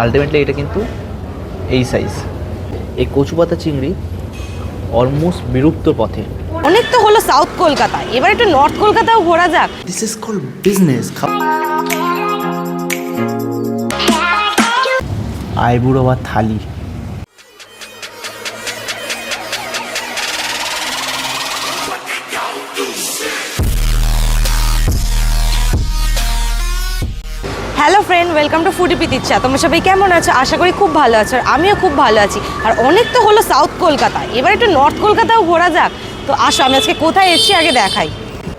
Ultimately এটা কিন্তু এই সাইজ এই কচু পাতা চিংড়ি অলমোস্ট বিলুপ্ত পথে। অনেক তো হলো সাউথ কলকাতা। এবার একটু নর্থ কলকাতাও ঘোরা যাক। দিস ইজ কল বিজনেস আইবুড়ো বা থালি। ওয়েলকাম টু ফুডি পিতিচ্ছা তোমরা সবাই কেমন আছো? আশা করি খুব ভালো আছো আর আমিও খুব ভালো আছি। আর অনেক তো হলো সাউথ কলকাতা এবার একটু নর্থ কলকাতাও ঘোরা যাক। তো আসো, আমি আজকে কোথায় এসেছি আগে দেখাই।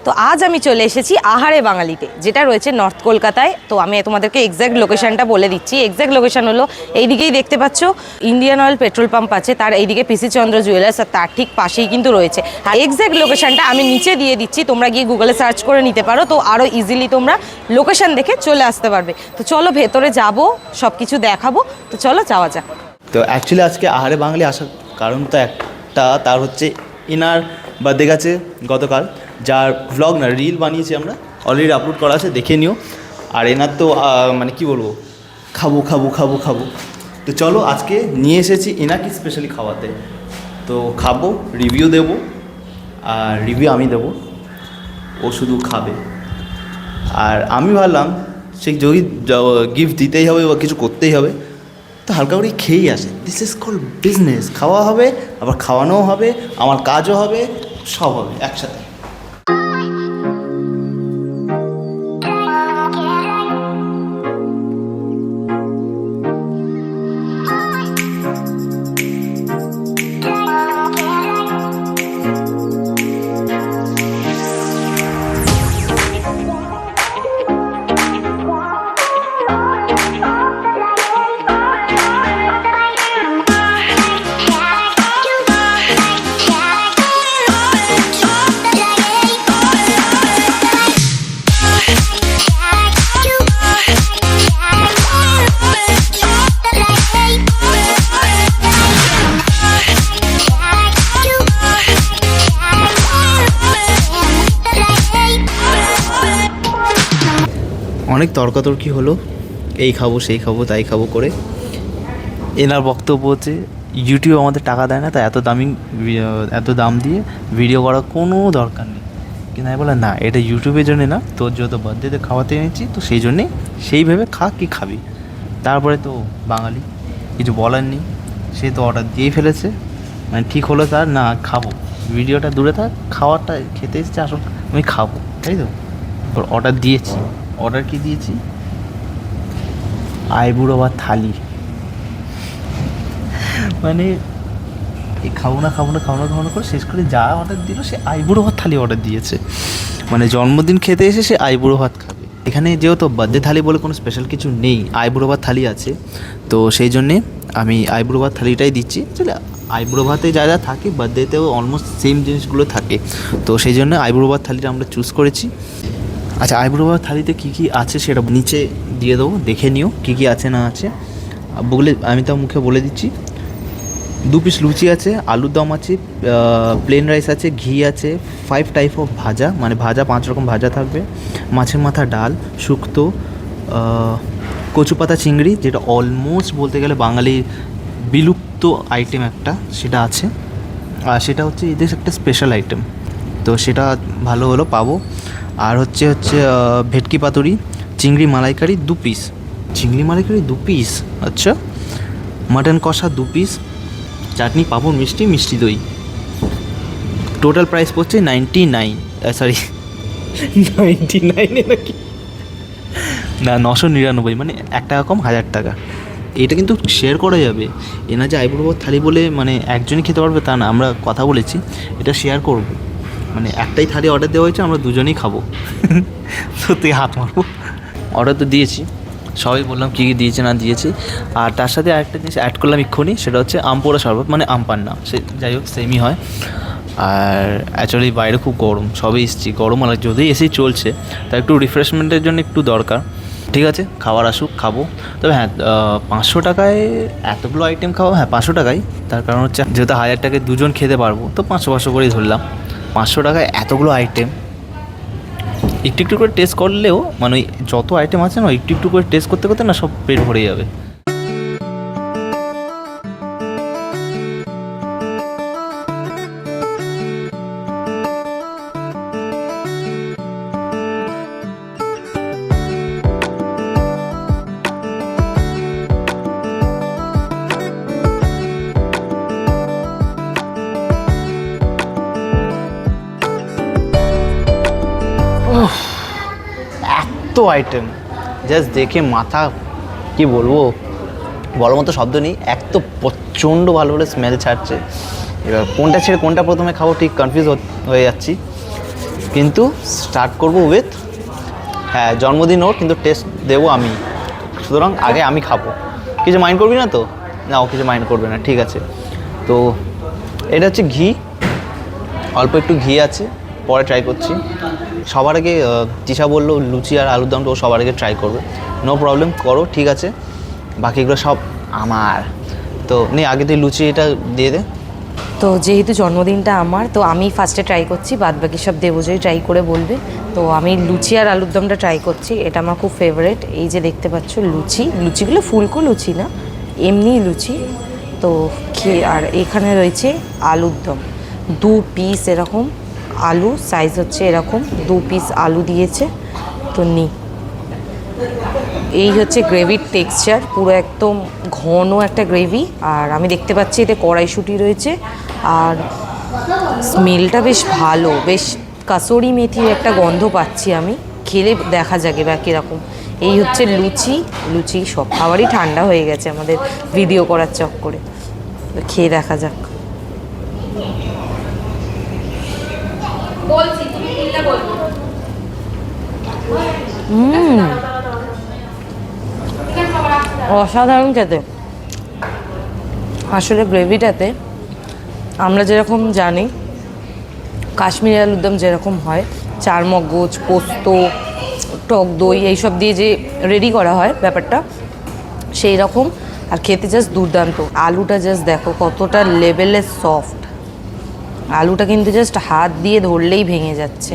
তো আজ আমি চলে এসেছি আহারে বাঙালিতে, যেটা রয়েছে নর্থ কলকাতায় তো আমি তোমাদেরকে এক্স্যাক্ট লোকেশনটা বলে দিচ্ছি। এক্স্যাক্ট লোকেশন হলো এইদিকেই দেখতে পাচ্ছ ইন্ডিয়ান অয়েল পেট্রোল পাম্প আছে, তার এইদিকে পিসি চন্দ্র জুয়েলার্স আর তার ঠিক পাশেই কিন্তু রয়েছে। আর এক্স্যাক্ট লোকেশনটা আমি নিচে দিয়ে দিচ্ছি, তোমরা গিয়ে গুগলে সার্চ করে নিতে পারো, তো আরও ইজিলি তোমরা লোকেশন দেখে চলে আসতে পারবে। তো চলো ভেতরে যাব সব কিছু দেখাবো, তো চলো যাওয়া যাক। তো অ্যাকচুয়ালি আজকে আহারে বাঙালি আসার কারণ তো একটা, তার হচ্ছে ইনার বার্থডে গেছে গতকাল। যার ভ্লগ না রিল বানিয়েছি আমরা অলরেডি আপলোড করা আছে, দেখে নিও। আর এনার তো মানে কি বলব, খাব খাব খাব খাব। তো চলো, আজকে নিয়ে এসেছি এনাকে স্পেশালি খাওয়াতে। তো খাব রিভিউ দেবো, আর রিভিউ আমি দেবো। ও শুধু খাবে। আর আমি ভাবলাম, সে যদি গিফট দিতেই হবে বা কিছু করতেই হবে, তো হালকা করে খেয়েই আসে। দিস ইজ কল বিজনেস খাওয়া হবে, আবার খাওয়ানোও হবে, আমার কাজও হবে, সব হবে, একসাথে। অনেক তর্কাতর্কি হলো, এই খাব, সেই খাব, তাই খাব করে। এনার বক্তব্য হচ্ছে ইউটিউব আমাদের টাকা দেয় না, তাই এত দামি, এত দাম দিয়ে ভিডিও করার কোনো দরকার নেই। কিন্তু আমি বললাম, না, এটা ইউটিউবের জন্য না, তোর যত বার্থডেতে খাওয়াতে এনেছি, তো সেই জন্যে সেইভাবে খা কি খাবি? তারপরে তো বাঙালি, কিছু বলার নেই, সে তো অর্ডার দিয়েই ফেলেছে। মানে ঠিক হলো তার, না, খাব। ভিডিওটা দূরে থাক, খাওয়ারটা খেতে এসেছে আসল আমি খাব। তাই তো? অর্ডার দিয়েছি। অর্ডার কি দিয়েছি? আইবুড়ো বা থালি। মানে খাব না খাব না খাব না খাব না করে শেষ করে যা অর্ডার দিল, সে আইবুড়ো ভাত থালি অর্ডার দিয়েছে। মানে জন্মদিন খেতে এসে সে আইবুড়ো ভাত খাবে। এখানে যেহেতু বার্থডে থালি বলে কোনো স্পেশাল কিছু নেই, আইবুড়ো ভাত থালি আছে। তো সেই জন্যে আমি আইবুড়ো ভাত থালিটাই দিচ্ছি। আসলে আইবুড়ো ভাতে যা যা থাকে বার্থডেতেও অলমোস্ট সেম জিনিসগুলো থাকে। তো সেই জন্য আইবুড়ো ভাত থালিটা আমরা চুজ করেছি। আচ্ছা আইবুড়ো ভাত থালিতে কী কী আছে সেটা নিচে দিয়ে দেবো, দেখে নিও কী কী আছে না আছে। বলে, আমি তো মুখে বলে দিচ্ছি। দু পিস লুচি আছে, আলুর দম আছে প্লেন রাইস আছে, ঘি আছে ফাইভ টাইপ অফ ভাজা মানে ভাজা পাঁচ রকম ভাজা থাকবে। মাছের মাথা ডাল, শুক্তো কচু পাতা চিংড়ি, যেটা অলমোস্ট বলতে গেলে বাঙালির বিলুপ্ত আইটেম একটা, সেটা আছে। আর সেটা হচ্ছে, এদের একটা স্পেশাল আইটেম তো সেটা ভালো হলো, পাবো। আর হচ্ছে হচ্ছে ভেটকি পাতুরি চিংড়ি মালাইকারি দু পিস চিংড়ি মালাইকারি দু পিস আচ্ছা। মাটন কষা দু পিস চাটনি পাঁপড় মিষ্টি মিষ্টি দই। টোটাল প্রাইস পড়ছে নাইনটি নাইন সরি নাইনটি নাইনে নাকি? না নশো নিরানব্বই মানে এক টাকা কম হাজার টাকা। এটা কিন্তু শেয়ার করা যাবে। এনা যে আইবুড়ো থালি বলে মানে একজনই খেতে পারবে তা না আমরা কথা বলেছি। এটা শেয়ার করব। মানে একটাই থালি অর্ডার দেওয়া হয়েছে আমরা দুজনেই খাব। তো তুই হাত মারবো। অর্ডার তো দিয়েছি। সবাই বললাম কী কী দিয়েছে না দিয়েছে। আর তার সাথে আরেকটা জিনিস অ্যাড করলাম এক্ষুনি সেটা হচ্ছে আমপোড়া শরবত মানে আমপান্না সে যাই হোক সেমই হয়। আর অ্যাকচুয়ালি বাইরে খুব গরম সবে এসেছি। গরম আর যদি এসেই চলছে তা একটু রিফ্রেশমেন্টের জন্য একটু দরকার। ঠিক আছে? খাবার আসুক খাব। তবে হ্যাঁ পাঁচশো টাকায় এতগুলো আইটেম খাব হ্যাঁ পাঁচশো টাকায়। তার কারণ হচ্ছে যেহেতু হাজার টাকায় দুজন খেতে পারব তো পাঁচশো পাঁচশো করেই ধরলাম। পাঁচশো টাকায় এতগুলো আইটেম একটু একটু করে টেস্ট করলেও মানে যত আইটেম আছে না, একটু একটু করে টেস্ট করতে করতে না সব পেট ভরে যাবে। এত আইটেম জাস্ট দেখে মাথা, কি বলব? বড় মতো শব্দ নেই। এক তো প্রচণ্ড ভালো ভালো স্মেল ছাড়ছে। এবার কোনটা ছেড়ে কোনটা প্রথমে খাব ঠিক কনফিউজ হয়ে যাচ্ছি। কিন্তু স্টার্ট করব উইথ হ্যাঁ জন্মদিন কিন্তু টেস্ট দেবো আমি। সুতরাং আগে আমি খাব। কিছু মাইন্ড করবি না তো? না, ও কিছু মাইন্ড করবে না, ঠিক আছে। তো, এটা হচ্ছে ঘি। অল্প একটু ঘি আছে, পরে ট্রাই করছি। সবার আগে তিশা বলল, লুচি আর আলুর দমটা ও সবার আগে ট্রাই করবে। নো প্রবলেম করো, ঠিক আছে। বাকিগুলো সব আমার। তো, নে, আগে তুই লুচি এটা দিয়ে দে। তো যেহেতু জন্মদিনটা আমার, তো আমি ফার্স্টে ট্রাই করছি, বাদ বাকি সব দেবজয়ী ট্রাই করে বলবে। তো আমি লুচি আর আলুর দমটা ট্রাই করছি, এটা আমার খুব ফেভারেট এই যে দেখতে পাচ্ছ, লুচি। লুচিগুলো ফুলকো লুচি না, এমনি লুচি। তো খেয়ে আর এখানে রয়েছে আলুর দম। দু পিস এরকম। আলু সাইজ হচ্ছে এরকম, দু পিস আলু দিয়েছে, তো নি। এই হচ্ছে গ্রেভির টেক্সচার পুরো একদম ঘন একটা গ্রেভি আর আমি দেখতে পাচ্ছি এতে কড়াইশুঁটি রয়েছে, আর স্মেলটা বেশ ভালো, বেশ কাসুরি মেথির একটা গন্ধ পাচ্ছি আমি, খেলে দেখা যাবে বা কীরকম। এই হচ্ছে লুচি লুচি সব খাবারই ঠান্ডা হয়ে গেছে আমাদের ভিডিও করার চক্করে। খেয়ে দেখা যাক। হুম। অসাধারণ খেতে। আসলে গ্রেভিটাতে আমরা যেরকম জানি, কাশ্মীরি আলুর দম যেরকম হয়, চার মগজ, পোস্ত, টক দই, এইসব দিয়ে যে রেডি করা হয় ব্যাপারটা, সেই রকম। আর খেতে জাস্ট দুর্দান্ত। আলুটা জাস্ট দেখো কতটা লেভেলে সফট আলুটা কিন্তু জাস্ট হাত দিয়ে ধরলেই ভেঙে যাচ্ছে।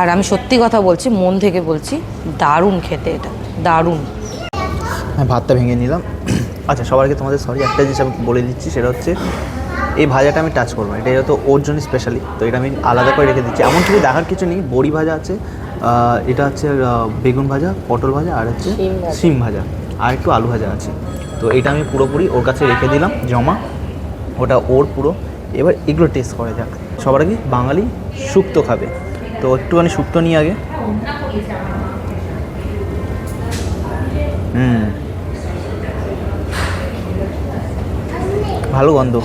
আর আমি সত্যি কথা বলছি মন থেকে বলছি দারুণ খেতে এটা দারুণ। হ্যাঁ ভাতটা ভেঙে নিলাম। আচ্ছা সবার আগে তোমাদের সরি একটা জিনিস আমি বলে দিচ্ছি সেটা হচ্ছে এই ভাজাটা আমি টাচ করব না এটা তো ওর জন্য স্পেশালি তো এটা আমি আলাদা করে রেখে দিচ্ছি। এমন কিছু দেখার কিছু নেই বড়ি ভাজা আছে এটা হচ্ছে বেগুন ভাজা পটল ভাজা আর হচ্ছে সিম ভাজা। ভাজা আর একটু আলু ভাজা আছে। তো এটা আমি পুরোপুরি ওর কাছে রেখে দিলাম জমা। ওটা ওর পুরো। এবার এগুলো টেস্ট করা যাক। সবার আগে বাঙালি শুক্তো খাবে। তো একটুখানি শুক্তো নিয়ে আগে। হুম। ভালো গন্ধ।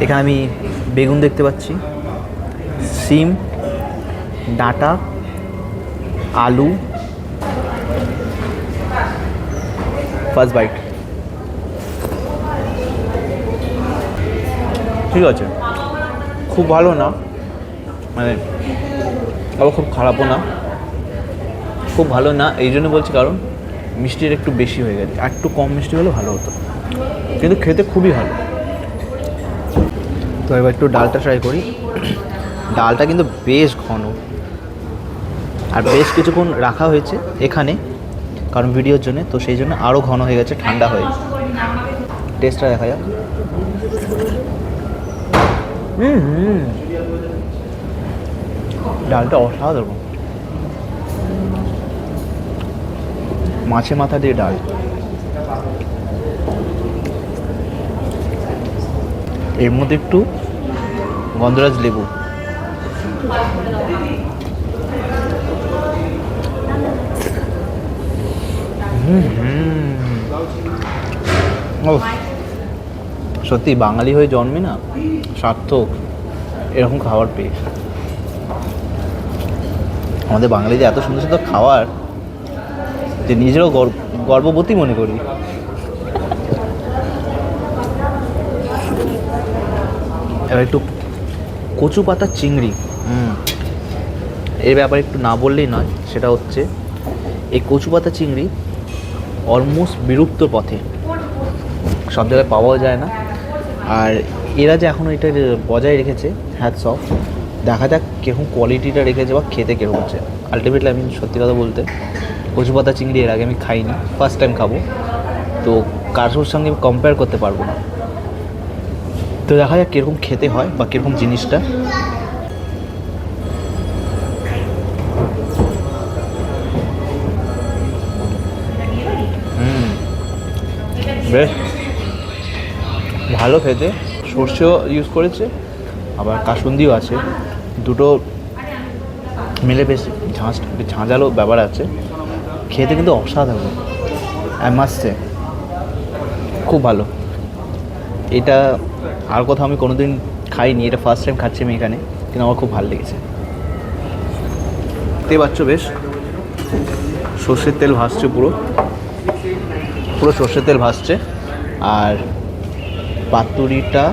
এখানে আমি বেগুন দেখতে পাচ্ছি, সিম, ডাঁটা, আলু ফার্স্ট বাইট ঠিক আছে। খুব ভালো না। মানে আবার খুব খারাপও না। খুব ভালো না, এই জন্য বলছি কারণ মিষ্টির একটু বেশি হয়ে গেছে। আর একটু কম মিষ্টি হলে ভালো হতো। কিন্তু খেতে খুবই ভালো। তো এবার একটু ডালটা ট্রাই করি। ডালটা কিন্তু বেশ ঘন। আর বেশ কিছুক্ষণ রাখা হয়েছে এখানে, কারণ ভিডিওর জন্য। তো সেই জন্য আরও ঘন হয়ে গেছে, ঠান্ডা হয়ে টেস্টটা দেখা যাক। হুম ডালটা অসাধারণ। মাছে মাথা দিয়ে ডাল। এর মধ্যে একটু গন্ধরাজ লেবু। হুম, হুম। ওফ, সত্যি বাঙালি হয়ে জন্মে না, সার্থক, এরকম খাবার পেয়ে। আমাদের বাঙালিদের এত সুন্দর সুন্দর খাবার যে নিজেরও গর্ব- গর্ববতী মনে করি। এবার একটু কচু পাতা চিংড়ি এর ব্যাপারে একটু না বললেই নয়, সেটা হচ্ছে এই কচু পাতা চিংড়ি অলমোস্ট বিলুপ্ত পথে, সব জায়গায় পাওয়াও যায় না। আর এরা যে এখনও এটা বজায় রেখেছে হ্যাটস অফ দেখা যাক কীরকম কোয়ালিটিটা রেখেছে বা খেতে কীরকম হচ্ছে। আলটিমেটলি আমি সত্যি কথা বলতে কচু পাতা চিংড়ি এর আগে আমি খাইনি ফার্স্ট টাইম খাব। তো কারোর সঙ্গে কম্পেয়ার করতে পারব না। তো দেখা যাক কীরকম খেতে হয় বা কীরকম জিনিসটা। বেশ। ভালো খেতে। সর্ষেও ইউজ করেছে, আবার কাসুন্দিও আছে। দুটো মিলে বেশ ঝাঁঝ ঝাঁঝালো ব্যাপার আছে। খেতে কিন্তু অসাধারণ। মাস্টে খুব ভালো। এটা আর কোথাও আমি কোনোদিন খাইনি, এটা ফার্স্ট টাইম খাচ্ছি আমি এখানে, কিন্তু আমার খুব ভালো লেগেছে। দেখতে পাচ্ছ বেশ, সর্ষের তেল ভাসছে পুরো। পুরো সর্ষের তেল ভাসছে। আর পাতুরিটা।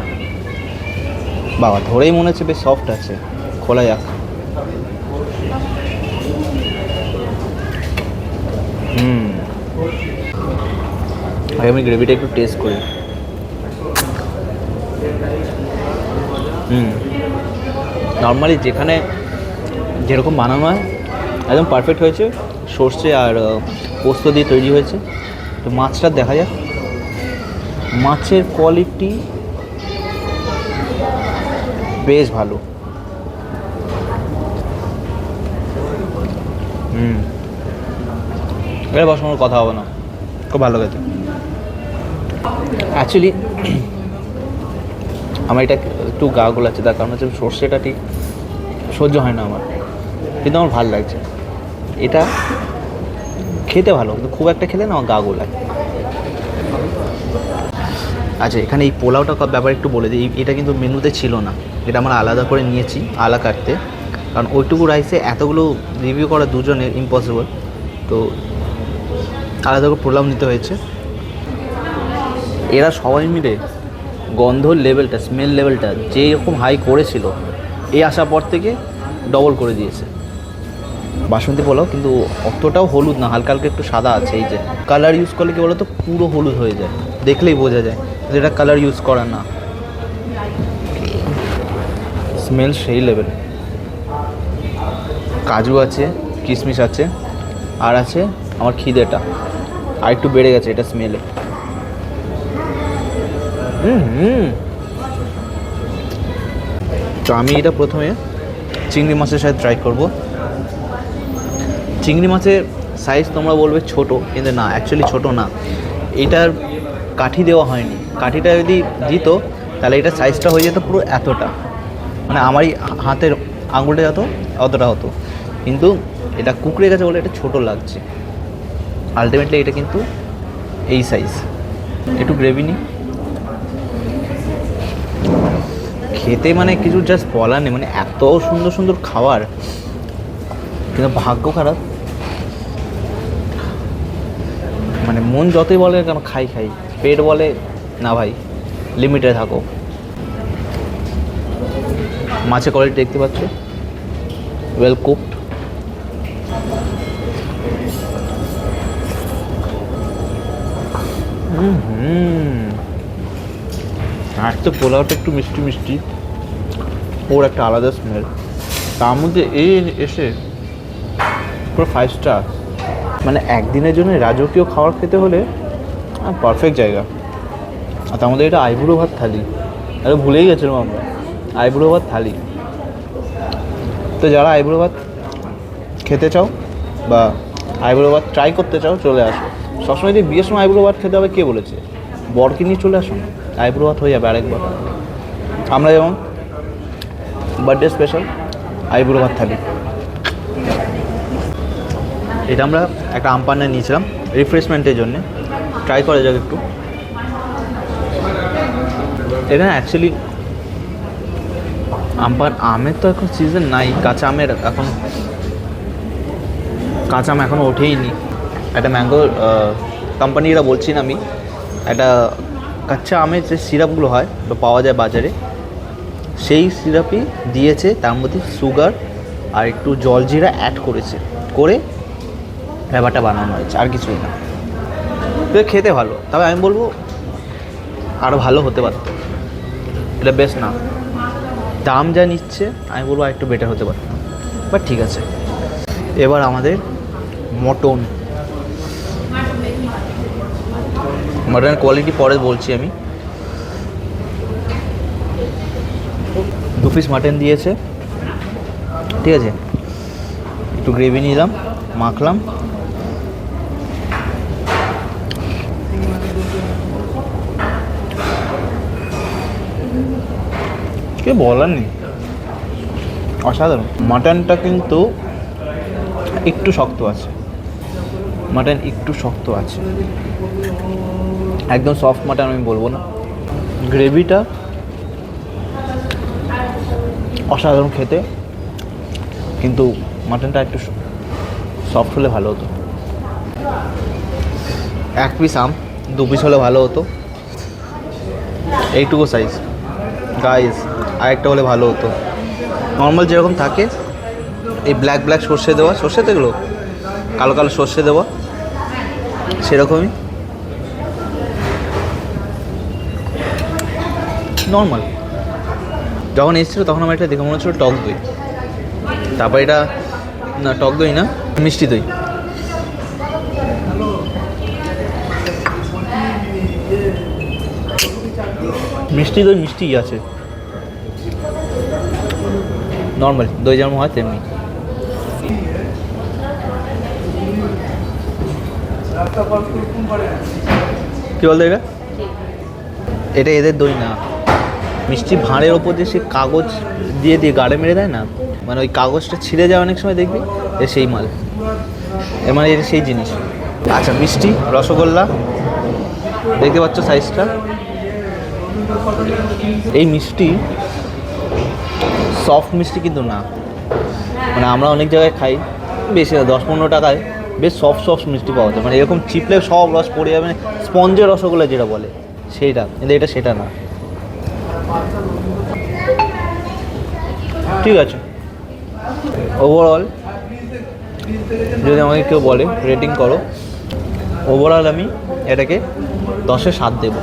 বাবা, ধরেই মনে হচ্ছে বেশ সফট আছে। খোলা যাক। হুম। আমি গ্রেভিটা একটু টেস্ট করি। হুম। নর্মালি যেখানে যেরকম বানানো হয়, একদম পারফেক্ট হয়েছে। সর্ষে আর পোস্ত দিয়ে তৈরি হয়েছে। তো মাছটা দেখা যাক। মাছের কোয়ালিটি বেশ ভালো। হুম। এবার বসানোর কথা হবে না। খুব ভালো গেছে অ্যাকচুয়ালি আমার এটা একটু গা গোলাচ্ছে তার কারণ হচ্ছে সর্ষেটা ঠিক সহ্য হয় না আমার। কিন্তু আমার ভালো লাগছে। এটা খেতে ভালো কিন্তু খুব একটা খেলে না আমার গা গোলায়। আচ্ছা এখানে এই পোলাওটা ব্যাপারে একটু বলে দিই। এটা কিন্তু মেনুতে ছিল না। এটা আমরা আলাদা করে নিয়েছি, আলা কাটতে। কারণ ওইটুকু রাইসে এতগুলো রিভিউ করা দুজনের ইম্পসিবল তো আলাদা করে পোলাও নিতে হয়েছে। এরা সবাই মিলে গন্ধর লেভেলটা স্মেল লেভেলটা যেরকম হাই করেছিল, এই আসার পর থেকে ডবল করে দিয়েছে। বাসন্তী পোলাও কিন্তু অতটাও হলুদ না, হালকা হালকা একটু সাদা আছে, এই যে। কালার ইউজ করলে কি বলতো? পুরো হলুদ হয়ে যায়। দেখলেই বোঝা যায়। যে এটা কালার ইউজ করে না। স্মেল সেই লেভেল কাজু আছে, কিশমিশ আছে, আর আছে আমার খিদেটা। আর একটু বেড়ে গেছে এটা স্মেলে হুম তো আমি এটা প্রথমে চিংড়ি মাছের সাথে ট্রাই করব। চিংড়ি মাছের সাইজ তোমরা বলবে ছোট, কিন্তু না অ্যাকচুয়ালি ছোট না। এটার কাঠি দেওয়া হয়নি। কাঠিটা যদি দিত, তাহলে এটা সাইজটা হয়ে যেত পুরো এতটা। মানে আমারই হাতের আঙুলটা যত, অতটা হতো। কিন্তু এটা কুকড়ে গেছে বলে এটা ছোট লাগছে। আলটিমেটলি এটা কিন্তু এই সাইজ একটু গ্রেভি নিই। খেতে মানে কিছু জাস্ট বলার নেই। মানে এত সুন্দর সুন্দর খাবার। কিন্তু ভাগ্য খারাপ। মানে মন যতই বলে কেন, খাই খাই। পেট বলে না ভাই লিমিটে থাকো। মাছের কোয়ালিটি দেখতে পাচ্ছ? ওয়েল কুকড আর তো পোলাওটা একটু মিষ্টি মিষ্টি। ওর একটা আলাদা স্মেল তার মধ্যে এই এসে পুরো ফাইভ স্টার মানে একদিনের জন্য রাজকীয় খাবার খেতে হলে পারফেক্ট জায়গা। আর মধ্যে এটা আইবুড়ো ভাত থালি। আরে ভুলেই গেছিলাম আমরা। আইবুড়ো ভাত থালি। তো যারা আইবুড়ো ভাত খেতে চাও বা আইবুড়ো ভাত ট্রাই করতে চাও, চলে আসো। সবসময় যদি বিয়ের সময় আইবুড়ো ভাত খেতে হবে, কে বলেছে? বরকে নিয়ে চলে আসো না। আইবুড়ো ভাত হয়ে যাবে আরেকবার। আমরা যেমন বার্থডে স্পেশাল আইবুড়ো ভাত থালি। এটা আমরা একটা আমপান্না নিয়েছিলাম রিফ্রেশমেন্টের জন্যে। ট্রাই করা যাক একটু। এখানে অ্যাকচুয়ালি আম পান আমের তো এখন সিজন নাই, কাঁচা আমের এখন কাঁচা আম এখনও ওঠেইনি। একটা ম্যাঙ্গো কোম্পানিরা বলছি না আমি, একটা কাঁচা আমের যে সিরাপগুলো হয় পাওয়া যায় বাজারে। সেই সিরাপই দিয়েছে, তার মধ্যে সুগার আর একটু জলজিরা অ্যাড করেছে। করে ব্যাপারটা বানানো হয়েছে, আর কিছুই না। তো খেতে ভালো। তবে আমি বলব আরও ভালো হতে পারতো। এটা বেশ না। দাম যা নিচ্ছে, আমি বলব একটু বেটার হতে পারে। বাট ঠিক আছে। এবার আমাদের মটন মটনের কোয়ালিটি পরে বলছি আমি। দু পিস মাটন দিয়েছে। ঠিক আছে। একটু গ্রেভি নিলাম, মাখলাম। কে বলার নেই অসাধারণ। মাটনটা কিন্তু একটু শক্ত আছে। মাটন একটু শক্ত আছে। একদম সফট মাটন আমি বলব না। গ্রেভিটা অসাধারণ খেতে। কিন্তু মাটনটা একটু সফট হলে ভালো হতো। এক পিস আম, দু পিস হলে ভালো হতো। এইটুকু সাইজ গাইস আরেকটা হলে ভালো হতো। নর্মাল যেরকম থাকে, এই ব্ল্যাক ব্ল্যাক সর্ষে দেওয়া, সর্ষে তো এগুলো কালো কালো সর্ষে দেওয়া, সেরকমই। নর্মাল যখন এসেছিল তখন আমার এটা দেখে মনে হচ্ছিল টক দই। তারপর এটা, না, টক দই না, মিষ্টি দই। মিষ্টি দই মিষ্টি আছে। নর্মাল দই যেমন হয় তেমনি। কি বলতো এটা? এটা এদের দই না। মিষ্টি ভাঁড়ের ওপর যে সে কাগজ দিয়ে দিয়ে গাড়ে মেরে দেয় না? মানে ওই কাগজটা ছিঁড়ে যায় অনেক সময় দেখবি, এ সেই মাল। এ মানে এটা সেই জিনিস। আচ্ছা মিষ্টি, রসগোল্লা, দেখতে পাচ্ছ সাইজটা এই মিষ্টি সফট মিষ্টি কিন্তু না। মানে আমরা অনেক জায়গায় খাই, বেশি দশ পনেরো টাকায় বেশ সফট সফট মিষ্টি পাওয়া যায়। মানে এরকম চিপলে সব রস পড়ে যাবে মানে স্পঞ্জের রসগোল্লা যেটা বলে, সেইটা। কিন্তু এটা সেটা না। ঠিক আছে। ওভারঅল যদি আমাকে কেউ বলে রেটিং করো ওভারঅল আমি এটাকে দশে সাত দেবো।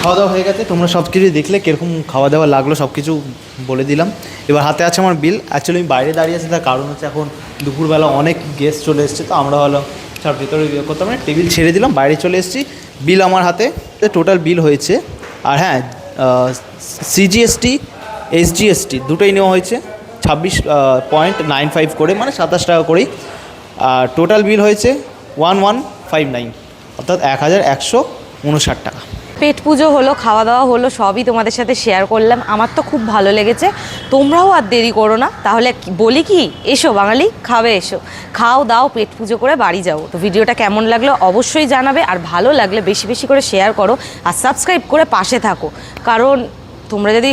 খাওয়া দাওয়া হয়ে গেছে, তোমরা সব কিছু দেখলে, কীরকম খাওয়া দাওয়া লাগল, সব কিছু বলে দিলাম। এবার হাতে আছে আমার বিল অ্যাকচুয়ালি আমি বাইরে দাঁড়িয়ে আছি, তার কারণ হচ্ছে এখন দুপুরবেলা অনেক গেস্ট চলে এসছে, তো আমরা হলো সব ভিতরে ইয়ে করতাম না টেবিল ছেড়ে দিলাম, বাইরে চলে এসেছি। বিল আমার হাতে টোটাল বিল হয়েছে। আর হ্যাঁ সিজিএসটি এসজিএসটি দুটোই নেওয়া হয়েছে। ছাব্বিশ পয়েন্ট নাইন ফাইভ করে মানে সাতাশ টাকা করেই। আর টোটাল বিল হয়েছে ওয়ান ওয়ান ফাইভ নাইন অর্থাৎ এক হাজার একশো উনষাট টাকা। পেট পুজো হলো খাওয়া দাওয়া হলো, সবই তোমাদের সাথে শেয়ার করলাম। আমার তো খুব ভালো লেগেছে। তোমরাও আর দেরি করো না। তাহলে বলি কি, এসো বাঙালি, খাবে এসো। খাও, দাও পেট পুজো করে বাড়ি যাও। তো ভিডিওটা কেমন লাগল অবশ্যই জানাবে, আর ভালো লাগলে বেশি বেশি করে শেয়ার করো, আর সাবস্ক্রাইব করে পাশে থাকো। কারণ তোমরা যদি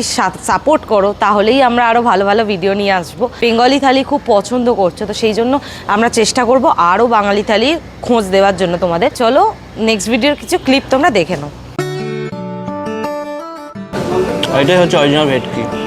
সাপোর্ট করো, তাহলেই আমরা আরও ভালো ভালো ভিডিও নিয়ে আসব। বেঙ্গলি থালি খুব পছন্দ করছ, তো সেই জন্য আমরা চেষ্টা করব আরও বাঙালি থালি খোঁজ দেওয়ার জন্য তোমাদের। চলো নেক্সট ভিডিওর কিছু ক্লিপ তোমরা দেখে নাও। এটাই হচ্ছে অরিজিনাল ভেটকি